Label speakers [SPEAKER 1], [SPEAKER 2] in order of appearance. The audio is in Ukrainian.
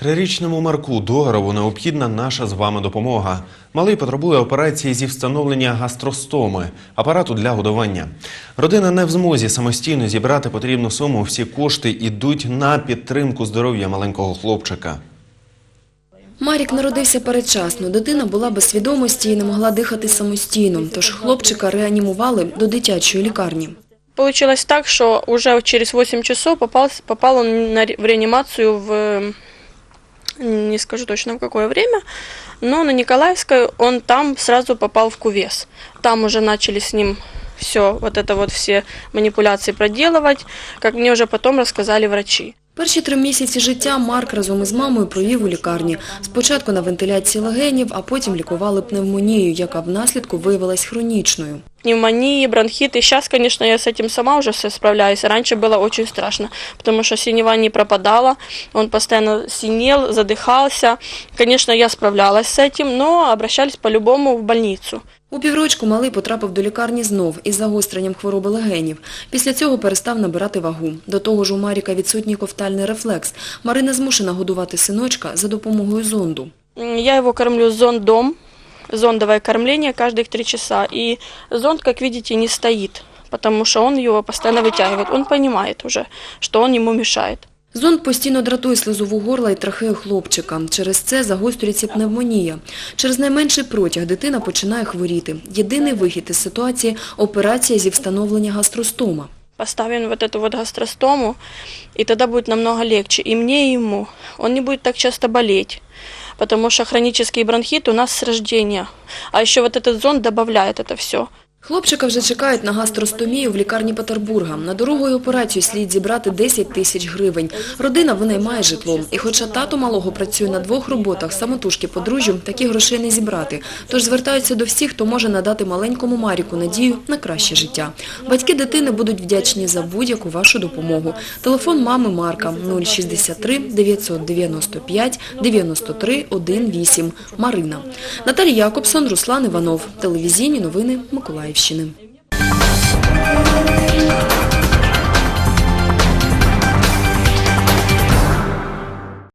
[SPEAKER 1] Трирічному Марку Догарову необхідна наша з вами допомога. Малий потребує операції зі встановлення гастростоми, апарату для годування. Родина не в змозі самостійно зібрати потрібну суму. Всі кошти йдуть на підтримку здоров'я маленького хлопчика.
[SPEAKER 2] Марік народився передчасно. Дитина була без свідомості і не могла дихати самостійно, тож хлопчика реанімували до дитячої лікарні.
[SPEAKER 3] Получилось так, что уже через 8 часов попал, попал он на, в реанимацию в, не скажу точно в какое время, но на Николаевской он там сразу попал в кувес. Там уже начали с ним все, вот это вот все манипуляции проделывать, как мне уже потом рассказали врачи.
[SPEAKER 2] Перші три місяці життя Марк разом із мамою провів у лікарні. Спочатку на вентиляції легенів, а потім лікували пневмонію, яка внаслідку виявилась хронічною.
[SPEAKER 3] Пневмонии, бронхиты. Сейчас, конечно, я с этим сама уже все справляюсь. Раньше было очень страшно, потому что синева не пропадала, он постоянно синел, задыхался. Конечно, я справлялась с этим, но обращались по-любому в больницу.
[SPEAKER 2] У піврочку малий потрапив до лікарні знов із загостренням хвороби легенів. Після цього перестав набирати вагу. До того ж у Маріка відсутній ковтальний рефлекс. Марина змушена годувати синочка за допомогою зонду.
[SPEAKER 3] Я его кормлю зондом, зондовое кормление каждых три часа. И зонд, как видите, не стоит, потому что он его постоянно вытягивает. Он понимает уже, что он ему мешает.
[SPEAKER 2] Зонд постійно дратує слизову горла і трахею хлопчика. Через це загострюється пневмонія. Через найменший протяг дитина починає хворіти. Єдиний вихід із ситуації – операція зі встановлення гастростома.
[SPEAKER 3] Поставим вот эту вот гастростому, и тогда будет намного легче. И мне, и ему. Он не будет так часто болеть, потому что хронический бронхит у нас с рождения. А еще вот этот зонд добавляет это все.
[SPEAKER 2] Хлопчика вже чекають на гастростомію в лікарні Петербурга. На дорогу і операцію слід зібрати 10 тисяч гривень. Родина винаймає житло. І хоча тато малого працює на двох роботах, самотужки подружжю, такі грошей не зібрати. Тож звертаються до всіх, хто може надати маленькому Маріку надію на краще життя. Батьки дитини будуть вдячні за будь-яку вашу допомогу. Телефон мами Марка 063 995 93 18. Марина. Наталія Якобсон, Руслан Іванов. Телевізійні новини Миколаївщини.